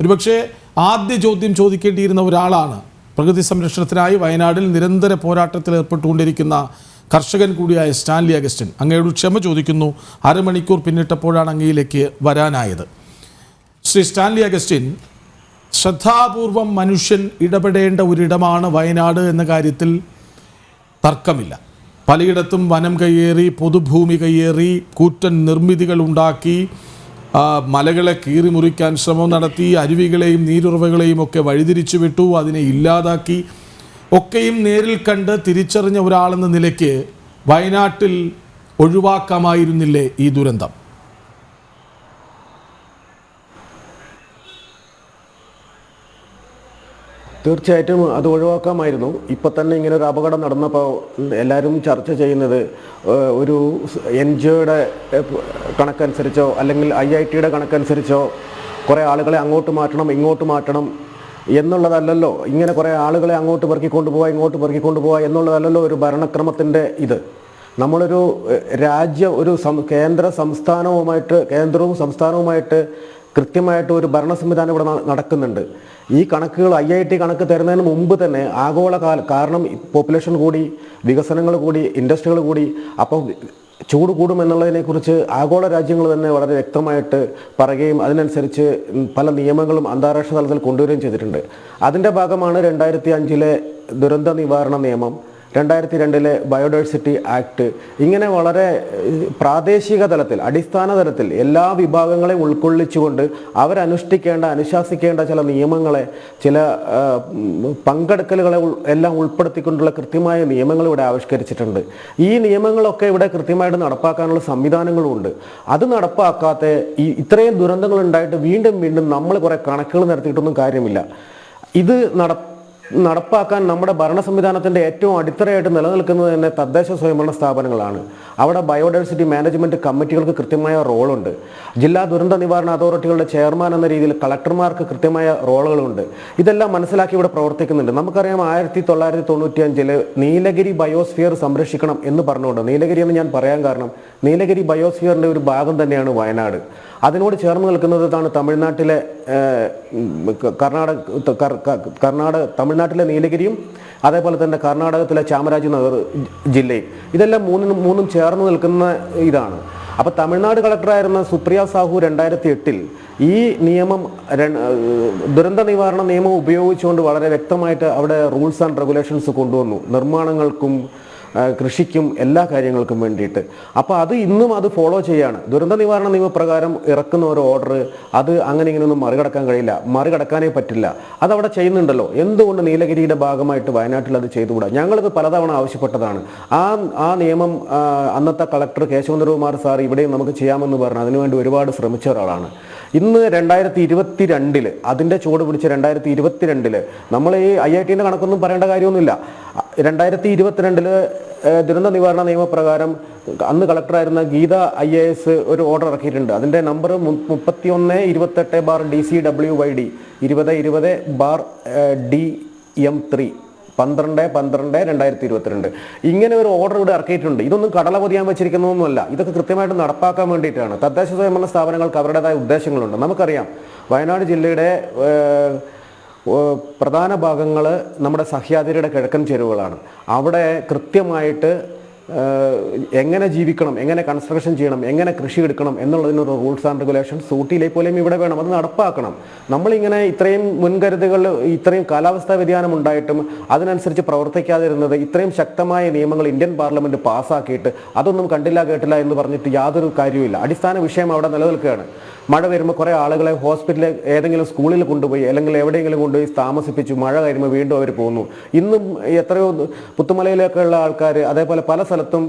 ഒരുപക്ഷെ ആദ്യ ചോദ്യം ചോദിക്കേണ്ടിയിരുന്ന ഒരാളാണ്. പ്രകൃതി സംരക്ഷണത്തിനായി വയനാടിൽ നിരന്തര പോരാട്ടത്തിൽ ഏർപ്പെട്ടുകൊണ്ടിരിക്കുന്ന കർഷകൻ കൂടിയായ സ്റ്റാൻലി അഗസ്റ്റിൻ അങ്ങയോട് ക്ഷമ ചോദിക്കുന്നു. അരമണിക്കൂർ പിന്നിട്ടപ്പോഴാണ് അങ്ങയിലേക്ക് വരാനായത്. ശ്രീ സ്റ്റാൻലി അഗസ്റ്റിൻ ശ്രദ്ധാപൂർവം മനുഷ്യൻ ഇടപെടേണ്ട ഒരിടമാണ് വയനാട് എന്ന കാര്യത്തിൽ തർക്കമില്ല. പലയിടത്തും വനം കയ്യേറി പൊതുഭൂമി കയ്യേറി കൂറ്റൻ നിർമ്മിതികൾ ഉണ്ടാക്കി മലകളെ കീറിമുറിക്കാൻ ശ്രമം നടത്തി അരുവികളെയും നീരുറവകളെയും ഒക്കെ വഴിതിരിച്ചു വിട്ടു അതിനെ ഇല്ലാതാക്കി. ഒക്കെയും നേരിൽ കണ്ട് തിരിച്ചറിഞ്ഞ ഒരാളെന്ന നിലയ്ക്ക് വയനാട്ടിൽ ഒഴിവാക്കാമായിരുന്നില്ലേ ഈ ദുരന്തം? തീർച്ചയായിട്ടും അത് ഒഴിവാക്കാമായിരുന്നു. ഇപ്പം തന്നെ ഇങ്ങനെ ഒരു അപകടം നടന്നപ്പോൾ എല്ലാവരും ചർച്ച ചെയ്യുന്നത് ഒരു എൻ ജി ഒയുടെ കണക്കനുസരിച്ചോ അല്ലെങ്കിൽ ഐ ഐ ടിയുടെ കണക്കനുസരിച്ചോ കുറേ ആളുകളെ അങ്ങോട്ട് മാറ്റണം ഇങ്ങോട്ട് മാറ്റണം എന്നുള്ളതല്ലല്ലോ. ഇങ്ങനെ കുറേ ആളുകളെ അങ്ങോട്ട് പെറുക്കിക്കൊണ്ട് പോവുക ഇങ്ങോട്ട് പെറുക്കിക്കൊണ്ട് പോവുക എന്നുള്ളതല്ലല്ലോ ഒരു ഭരണക്രമത്തിന്റെ ഇത്. നമ്മളൊരു രാജ്യം ഒരു കേന്ദ്ര സംസ്ഥാനവുമായിട്ട് കേന്ദ്രവും സംസ്ഥാനവുമായിട്ട് കൃത്യമായിട്ട് ഒരു ഭരണ സംവിധാനം ഇവിടെ നടക്കുന്നുണ്ട്. ഈ കണക്കുകൾ ഐ ഐ ടി കണക്ക് തരുന്നതിന് മുമ്പ് തന്നെ ആഗോള കാല കാരണം പോപ്പുലേഷൻ കൂടി വികസനങ്ങൾ കൂടി ഇൻഡസ്ട്രികൾ കൂടി അപ്പോൾ ചൂട് കൂടും ആഗോള രാജ്യങ്ങൾ തന്നെ വളരെ വ്യക്തമായിട്ട് പറയുകയും അതിനനുസരിച്ച് പല നിയമങ്ങളും അന്താരാഷ്ട്ര തലത്തിൽ കൊണ്ടുവരികയും ചെയ്തിട്ടുണ്ട്. അതിന്റെ ഭാഗമാണ് രണ്ടായിരത്തി അഞ്ചിലെ ദുരന്ത നിവാരണ നിയമം. രണ്ടായിരത്തി രണ്ടിലെ ബയോഡൈവേഴ്സിറ്റി ആക്ട് ഇങ്ങനെ വളരെ പ്രാദേശിക തലത്തിൽ അടിസ്ഥാന തലത്തിൽ എല്ലാ വിഭാഗങ്ങളെയും ഉൾക്കൊള്ളിച്ചുകൊണ്ട് അവരനുഷ്ഠിക്കേണ്ട അനുശാസിക്കേണ്ട ചില നിയമങ്ങളെ ചില പങ്കെടുക്കലുകളെ എല്ലാം ഉൾപ്പെടുത്തിക്കൊണ്ടുള്ള കൃത്യമായ നിയമങ്ങൾ ഇവിടെ ആവിഷ്കരിച്ചിട്ടുണ്ട്. ഈ നിയമങ്ങളൊക്കെ ഇവിടെ കൃത്യമായിട്ട് നടപ്പാക്കാനുള്ള സംവിധാനങ്ങളുമുണ്ട് അത് നടപ്പാക്കാത്ത ഈ ഇത്രയും ദുരന്തങ്ങൾ ഉണ്ടായിട്ട് വീണ്ടും വീണ്ടും നമ്മൾ കുറേ കണക്കുകൾ നടത്തിയിട്ടൊന്നും കാര്യമില്ല. ഇത് നട നടപ്പാക്കാൻ നമ്മുടെ ഭരണ സംവിധാനത്തിന്റെ ഏറ്റവും അടിത്തറയായിട്ട് നിലനിൽക്കുന്നത് തന്നെ തദ്ദേശ സ്വയംഭരണ സ്ഥാപനങ്ങളാണ്. അവിടെ ബയോഡൈവേഴ്സിറ്റി മാനേജ്മെന്റ് കമ്മിറ്റികൾക്ക് കൃത്യമായ റോളുണ്ട്. ജില്ലാ ദുരന്ത നിവാരണ അതോറിറ്റികളുടെ ചെയർമാൻ എന്ന രീതിയിൽ കളക്ടർമാർക്ക് കൃത്യമായ റോളുകളുണ്ട്. ഇതെല്ലാം മനസ്സിലാക്കി ഇവിടെ പ്രവർത്തിക്കുന്നുണ്ട്. നമുക്കറിയാം ആയിരത്തി തൊള്ളായിരത്തി തൊണ്ണൂറ്റി അഞ്ചിൽ നീലഗിരി ബയോസ്ഫിയർ സംരക്ഷിക്കണം എന്ന് പറഞ്ഞുകൊണ്ട് നീലഗിരി എന്ന് ഞാൻ പറയാൻ കാരണം നീലഗിരി ബയോസ്ഫിയറിന്റെ ഒരു ഭാഗം തന്നെയാണ് വയനാട്. അതിനോട് ചേർന്ന് നിൽക്കുന്നതാണ് തമിഴ്നാട്ടിലെ കർണാടക കർണാടക തമിഴ് തമിഴ്നാട്ടിലെ നീലഗിരിയും അതേപോലെ തന്നെ കർണാടകത്തിലെ ചാമരാജനഗർ ജില്ലയും. ഇതെല്ലാം മൂന്നും മൂന്നും ചേർന്ന് നിൽക്കുന്ന ഇതാണ്. അപ്പോൾ തമിഴ്നാട് കളക്ടറായിരുന്ന സുപ്രിയ സാഹു രണ്ടായിരത്തി എട്ടിൽ ഈ നിയമം ദുരന്ത നിവാരണ നിയമം ഉപയോഗിച്ചുകൊണ്ട് വളരെ വ്യക്തമായിട്ട് അവിടെ റൂൾസ് ആൻഡ് റെഗുലേഷൻസ് കൊണ്ടുവന്നു. നിർമ്മാണങ്ങൾക്കും കൃഷിക്കും എല്ലാ കാര്യങ്ങൾക്കും വേണ്ടിയിട്ട്. അപ്പോൾ അത് ഇന്നും അത് ഫോളോ ചെയ്യാണ്. ദുരന്ത നിവാരണ നിയമപ്രകാരം ഇറക്കുന്ന ഒരു ഓർഡർ അത് അങ്ങനെ ഇങ്ങനെയൊന്നും മറികടക്കാൻ കഴിയില്ല. മറികടക്കാനേ പറ്റില്ല. അതവിടെ ചെയ്യുന്നുണ്ടല്ലോ. എന്തുകൊണ്ട് നീലഗിരിയുടെ ഭാഗമായിട്ട് വയനാട്ടിൽ അത് ചെയ്തുകൂടാ? ഞങ്ങളിത് പലതവണ ആവശ്യപ്പെട്ടതാണ്. ആ ആ നിയമം അന്നത്തെ കളക്ടർ കേശവന്ദ്രകുമാർ സാർ ഇവിടെയും നമുക്ക് ചെയ്യാമെന്ന് പറഞ്ഞു. അതിനുവേണ്ടി ഒരുപാട് ശ്രമിച്ച ഒരാളാണ്. ഇന്ന് രണ്ടായിരത്തി ഇരുപത്തി രണ്ടിൽ അതിന്റെ ചുവട് പിടിച്ച് രണ്ടായിരത്തി ഇരുപത്തിരണ്ടിൽ നമ്മൾ ഈ ഐ ഐ ടിന്റെ കണക്കൊന്നും പറയേണ്ട കാര്യമൊന്നുമില്ല. രണ്ടായിരത്തി ഇരുപത്തിരണ്ടിൽ ദുരന്ത നിവാരണ നിയമപ്രകാരം അന്ന് കളക്ടറായിരുന്ന ഗീത ഐ എ എസ് ഒരു ഓർഡർ ഇറക്കിയിട്ടുണ്ട്. അതിന്റെ നമ്പർ മുപ്പത്തി ഒന്ന് ഇരുപത്തെട്ട് bar D C W Y D ഇരുപത് ഇരുപത് ബാർ ഡി എം ത്രീ പന്ത്രണ്ട് പന്ത്രണ്ട് രണ്ടായിരത്തി ഇരുപത്തിരണ്ട് ഇങ്ങനെ ഒരു ഓർഡർ ഇവിടെ ഇറക്കിയിട്ടുണ്ട്. ഇതൊന്നും കടല പൊതിയാൻ വെച്ചിരിക്കുന്നതൊന്നുമല്ല. ഇതൊക്കെ കൃത്യമായിട്ട് നടപ്പാക്കാൻ വേണ്ടിയിട്ടാണ്. തദ്ദേശ സ്വയംഭരണ സ്ഥാപനങ്ങൾക്ക് അവരുടേതായ ഉദ്ദേശങ്ങളുണ്ട്. നമുക്കറിയാം. വയനാട് ജില്ലയുടെ പ്രധാന ഭാഗങ്ങൾ നമ്മുടെ സഹ്യാദ്രിയുടെ കിഴക്കൻ ചെരുവുകളാണ്. അവിടെ കൃത്യമായിട്ട് എങ്ങനെ ജീവിക്കണം എങ്ങനെ കൺസ്ട്രക്ഷൻ ചെയ്യണം എങ്ങനെ കൃഷി എടുക്കണം എന്നുള്ളതിനൊരു റൂൾസ് ആൻഡ് റെഗുലേഷൻസ് ഊട്ടിയിലെ പോലെയും ഇവിടെ വേണം. അത് നടപ്പാക്കണം. നമ്മളിങ്ങനെ ഇത്രയും മുൻകരുതുകൾ ഇത്രയും കാലാവസ്ഥാ വ്യതിയാനം ഉണ്ടായിട്ടും അതിനനുസരിച്ച് പ്രവർത്തിക്കാതിരുന്നത് ഇത്രയും ശക്തമായ നിയമങ്ങൾ ഇന്ത്യൻ പാർലമെന്റ് പാസ്സാക്കിയിട്ട് അതൊന്നും കണ്ടില്ല കേട്ടില്ല എന്ന് പറഞ്ഞിട്ട് യാതൊരു കാര്യവുമില്ല. അടിസ്ഥാന വിഷയം അവിടെ നിലനിൽക്കുകയാണ്. മഴ വരുമ്പോൾ കുറേ ആളുകളെ ഹോസ്പിറ്റലിൽ ഏതെങ്കിലും സ്കൂളിൽ കൊണ്ടുപോയി അല്ലെങ്കിൽ എവിടെയെങ്കിലും കൊണ്ടുപോയി താമസിപ്പിച്ചു. മഴ കഴിയുമ്പോൾ വീണ്ടും അവർ പോകുന്നു. ഇന്നും എത്രയോ പുത്തുമലയിലൊക്കെ ഉള്ള ആൾക്കാർ അതേപോലെ പല സ്ഥലത്തും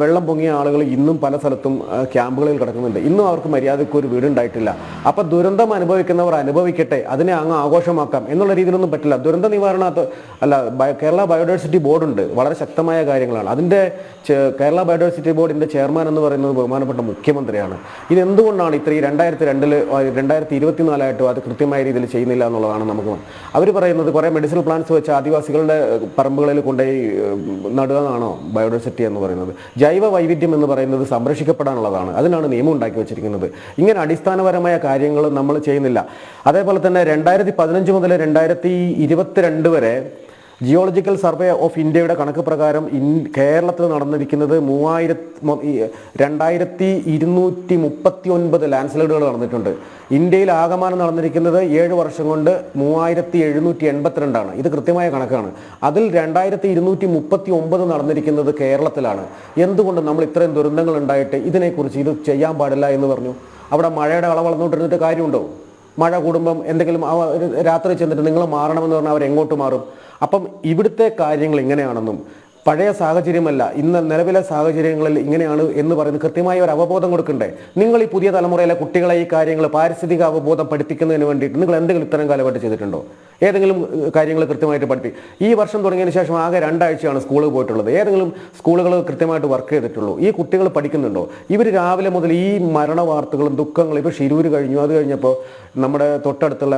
വെള്ളം പൊങ്ങിയ ആളുകൾ ഇന്നും പല സ്ഥലത്തും ക്യാമ്പുകളിൽ കിടക്കുന്നുണ്ട്. ഇന്നും അവർക്ക് മര്യാദയ്ക്ക് ഒരു വീടുണ്ടായിട്ടില്ല. അപ്പം ദുരന്തം അനുഭവിക്കുന്നവർ അനുഭവിക്കട്ടെ അതിനെ അങ്ങ് ആഘോഷമാക്കാം എന്നുള്ള രീതിയിലൊന്നും പറ്റില്ല. ദുരന്ത നിവാരണ അല്ല കേരള ബയോഡൈവേഴ്സിറ്റി ബോർഡുണ്ട്. വളരെ ശക്തമായ കാര്യങ്ങളാണ്. അതിന്റെ കേരള ബയോഡൈവേഴ്സിറ്റി ബോർഡിന്റെ ചെയർമാൻ എന്ന് പറയുന്നത് ബഹുമാനപ്പെട്ട മുഖ്യമന്ത്രിയാണ്. ഇത് എന്തുകൊണ്ടാണ് ഇത്ര ഈ രണ്ടായിരത്തി ഇരുപത്തി രണ്ടായിരത്തി ഇരുപത്തിനാലായിട്ടും അത് കൃത്യമായ രീതിയിൽ ചെയ്യുന്നില്ല എന്നുള്ളതാണ് നമുക്ക് അവർ പറയുന്നത് കുറേ മെഡിസിനൽ പ്ലാന്റ്സ് വെച്ച് ആദിവാസികളുടെ പറമ്പുകളിൽ കൊണ്ടുപോയി നടുക എന്നാണോ ബയോഡൈവേഴ്സിറ്റി എന്ന് പറയുന്നത്. ജൈവ വൈവിധ്യം എന്ന് പറയുന്നത് സംരക്ഷിക്കപ്പെടാനുള്ളതാണ്. അതിനാണ് നിയമം ഉണ്ടാക്കി വെച്ചിരിക്കുന്നത്. ഇങ്ങനെ അടിസ്ഥാനപരമായ കാര്യങ്ങൾ നമ്മൾ ചെയ്യുന്നില്ല. അതേപോലെ തന്നെ രണ്ടായിരത്തി പതിനഞ്ച് മുതൽ രണ്ടായിരത്തി ഇരുപത്തിരണ്ട് വരെ ജിയോളജിക്കൽ സർവേ ഓഫ് ഇന്ത്യയുടെ കണക്ക് പ്രകാരം ഇൻ കേരളത്തിൽ നടന്നിരിക്കുന്നത് മൂവായിരത്തി രണ്ടായിരത്തി ഇരുന്നൂറ്റി മുപ്പത്തി ഒൻപത് ലാൻഡ്സ്ലൈഡുകൾ നടന്നിട്ടുണ്ട്. ഇന്ത്യയിൽ ആകമാനം നടന്നിരിക്കുന്നത് ഏഴ് വർഷം കൊണ്ട് മൂവായിരത്തി എഴുന്നൂറ്റി എൺപത്തിരണ്ടാണ്. ഇത് കൃത്യമായ കണക്കാണ്. അതിൽ രണ്ടായിരത്തി ഇരുന്നൂറ്റി മുപ്പത്തി ഒമ്പത് നടന്നിരിക്കുന്നത് കേരളത്തിലാണ്. എന്തുകൊണ്ട് നമ്മൾ ഇത്രയും ദുരന്തങ്ങൾ ഉണ്ടായിട്ട് ഇതിനെക്കുറിച്ച് ഇത് ചെയ്യാൻ പാടില്ല എന്ന് പറഞ്ഞു? അവിടെ മഴയുടെ അളവ് വളർന്നുകൊണ്ടിരുന്നിട്ട് കാര്യമുണ്ടോ? മഴ കുടുംബം എന്തെങ്കിലും രാത്രി ചെന്നിട്ട് നിങ്ങൾ മാറണമെന്ന് പറഞ്ഞാൽ അവരെങ്ങോട്ട് മാറും? അപ്പം ഇവിടുത്തെ കാര്യങ്ങൾ ഇങ്ങനെയാണെന്നും പഴയ സാഹചര്യമല്ല ഇന്ന് നിലവിലെ സാഹചര്യങ്ങളിൽ ഇങ്ങനെയാണ് എന്ന് പറയുന്നത് കൃത്യമായ ഒരു അവബോധം കൊടുക്കണ്ടേ? നിങ്ങൾ ഈ പുതിയ തലമുറയിലെ കുട്ടികളെ ഈ കാര്യങ്ങൾ പാരിസ്ഥിതിക അവബോധം പഠിപ്പിക്കുന്നതിന് വേണ്ടിയിട്ട് നിങ്ങൾ എന്തെങ്കിലും ഇത്തരം കാലഘട്ടം ചെയ്തിട്ടുണ്ടോ? ഏതെങ്കിലും കാര്യങ്ങൾ കൃത്യമായിട്ട് പഠിപ്പി ഈ വർഷം തുടങ്ങിയതിന് ശേഷം ആകെ രണ്ടാഴ്ചയാണ് സ്കൂളിൽ പോയിട്ടുള്ളത്. ഏതെങ്കിലും സ്കൂളുകൾ കൃത്യമായിട്ട് വർക്ക് ചെയ്തിട്ടുള്ളൂ. ഈ കുട്ടികൾ പഠിക്കുന്നുണ്ടോ? ഇവർ രാവിലെ മുതൽ ഈ മരണ വാർത്തകളും ദുഃഖങ്ങളും ഇപ്പോൾ ഷിരൂര് കഴിഞ്ഞു. അത് കഴിഞ്ഞപ്പോൾ നമ്മുടെ തൊട്ടടുത്തുള്ള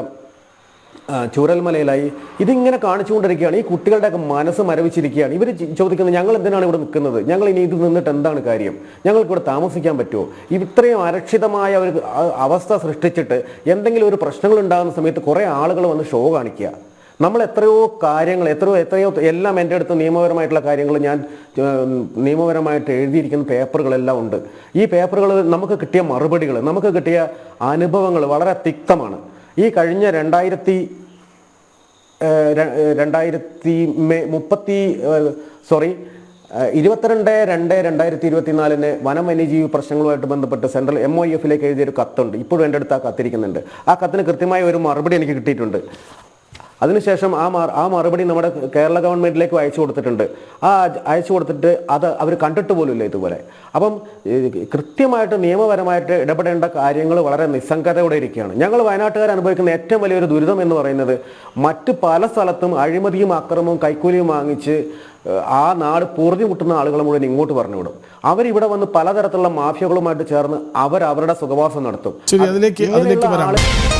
ചൂരൽമലയിലായി. ഇതിങ്ങനെ കാണിച്ചുകൊണ്ടിരിക്കുകയാണ്. ഈ കുട്ടികളുടെയൊക്കെ മനസ്സ് മരവിച്ചിരിക്കുകയാണ്. ഇവർ ചോദിക്കുന്നത് ഞങ്ങൾ എന്തിനാണ് ഇവിടെ നിൽക്കുന്നത്? ഞങ്ങൾ ഇനി ഇത് നിന്നിട്ട് എന്താണ് കാര്യം? ഞങ്ങൾക്ക് ഇവിടെ താമസിക്കാൻ പറ്റുമോ? ഇത്രയും അരക്ഷിതമായ ഒരു അവസ്ഥ സൃഷ്ടിച്ചിട്ട് എന്തെങ്കിലും ഒരു പ്രശ്നങ്ങൾ ഉണ്ടാകുന്ന സമയത്ത് കുറേ ആളുകൾ വന്ന് ഷോ കാണിക്കുക. നമ്മൾ എത്രയോ കാര്യങ്ങൾ എത്രയോ എത്രയോ എല്ലാം എന്റെ അടുത്ത് നിയമപരമായിട്ടുള്ള കാര്യങ്ങൾ ഞാൻ നിയമപരമായിട്ട് എഴുതിയിരിക്കുന്ന പേപ്പറുകളെല്ലാം ഉണ്ട്. ഈ പേപ്പറുകൾ നമുക്ക് കിട്ടിയ മറുപടികൾ നമുക്ക് കിട്ടിയ അനുഭവങ്ങൾ വളരെ തിക്തമാണ്. ഈ കഴിഞ്ഞ രണ്ടായിരത്തി രണ്ടായിരത്തി മുപ്പത്തി സോറി ഇരുപത്തിരണ്ട് രണ്ട് രണ്ടായിരത്തി ഇരുപത്തിനാലിന് വനം വന്യജീവി പ്രശ്നങ്ങളുമായിട്ട് ബന്ധപ്പെട്ട് സെൻട്രൽ എം ഒ എഫിലേക്ക് എഴുതിയൊരു കത്തുണ്ട്. ഇപ്പോഴും എന്റെ അടുത്ത് ആ കത്തിരിക്കുന്നുണ്ട്. ആ കത്തിന് കൃത്യമായ ഒരു മറുപടി എനിക്ക് കിട്ടിയിട്ടുണ്ട്. അതിനുശേഷം ആ മാ ആ മറുപടി നമ്മുടെ കേരള ഗവൺമെന്റിലേക്ക് അയച്ചു കൊടുത്തിട്ടുണ്ട്. ആ അയച്ചു കൊടുത്തിട്ട് അത് അവർ കണ്ടിട്ട് പോലുമില്ല ഇതുപോലെ. അപ്പം കൃത്യമായിട്ട് നിയമപരമായിട്ട് ഇടപെടേണ്ട കാര്യങ്ങൾ വളരെ നിസ്സംഗതയോടെ ഇരിക്കുകയാണ്. ഞങ്ങൾ വയനാട്ടുകാർ അനുഭവിക്കുന്ന ഏറ്റവും വലിയൊരു ദുരിതം എന്ന് പറയുന്നത് മറ്റ് പല സ്ഥലത്തും അഴിമതിയും അക്രമവും കൈക്കൂലിയും വാങ്ങിച്ച് ആ നാട് പൂർതി മുട്ടുന്ന ആളുകൾ മുഴുവൻ ഇങ്ങോട്ട് പറഞ്ഞുവിടും. അവരിവിടെ വന്ന് പലതരത്തിലുള്ള മാഫിയകളുമായിട്ട് ചേർന്ന് അവർ അവരുടെ സുഖവാസം നടത്തും. അതിലേക്ക്